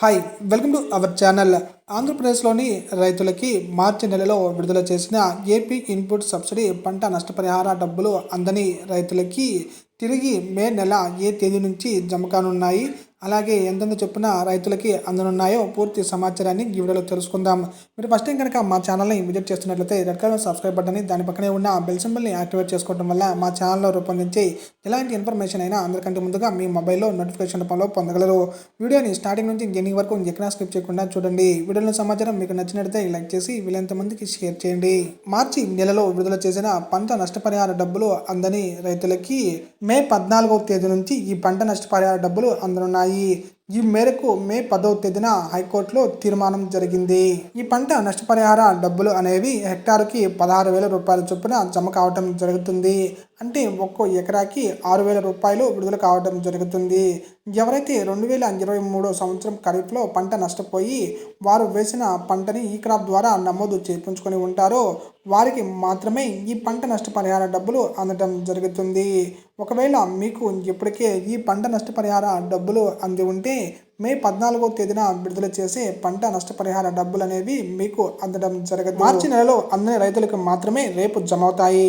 Hi welcome to our channel ఆంధ్రప్రదేశ్లోని రైతులకి మార్చి నెలలో విడుదల చేసిన ఏపీ ఇన్పుట్ సబ్సిడీ పంట నష్టపరిహార డబ్బులు అందని రైతులకి తిరిగి మే నెల ఏ తేదీ నుంచి జమ కానున్నాయి. అలాగే ఎంతెంత చొప్పున రైతులకి అందనున్నాయో పూర్తి సమాచారాన్ని ఈ వీడియోలో తెలుసుకుందాం. మీరు ఫస్ట్ టైం కనుక మా ఛానల్ని విజిట్ చేస్తున్నట్లయితే రెడ్ కలర్ సబ్స్క్రైబ్ బటన్ని దాని పక్కనే ఉన్న బెల్ సింబల్ని యాక్టివేట్ చేసుకోవడం వల్ల మా ఛానల్లో రూపొందించే ఎలాంటి ఇన్ఫర్మేషన్ అయినా అందరికంటే ముందుగా మీ మొబైల్లో నోటిఫికేషన్ రూపంలో పొందగలరు. వీడియోని స్టార్టింగ్ నుంచి ఎండింగ్ వరకు ఎక్కడా స్కిప్ చేయకుండా చూడండి. వీడియోలో సమాచారం మీకు నచ్చినట్లయితే లైక్ చేసి వీలైనంత మందికి షేర్ చేయండి. మార్చి నెలలో విడుదల చేసిన పంట నష్టపరిహార డబ్బులు అందని రైతులకి మే పద్నాలుగవ తేదీ నుంచి ఈ పంట నష్టపరిహార డబ్బులు అందనున్నాయి. і ఈ మేరకు మే పదవ తేదీన హైకోర్టులో తీర్మానం జరిగింది. ఈ పంట నష్టపరిహార డబ్బులు అనేవి హెక్టారుకి పదహారు వేల రూపాయల చొప్పున జమ కావటం జరుగుతుంది. అంటే ఒక్కో ఎకరాకి ఆరు వేల రూపాయలు విడుదల కావడం జరుగుతుంది. ఎవరైతే రెండు వేల ఇరవై మూడో సంవత్సరం ఖరీఫ్లో పంట నష్టపోయి వారు వేసిన పంటని ఈ క్రాప్ ద్వారా నమోదు చేయించుకొని ఉంటారో వారికి మాత్రమే ఈ పంట నష్టపరిహార డబ్బులు అందడం జరుగుతుంది. ఒకవేళ మీకు ఇప్పటికే ఈ పంట నష్టపరిహార డబ్బులు అంది ఉంటే మే పద్నాలుగో తేదీన విడుదల చేసే పంట నష్టపరిహార డబ్బులు అనేవి మీకు అందడం జరగదు. మార్చి నెలలో అందని రైతులకు మాత్రమే రేపు జమ అవుతాయి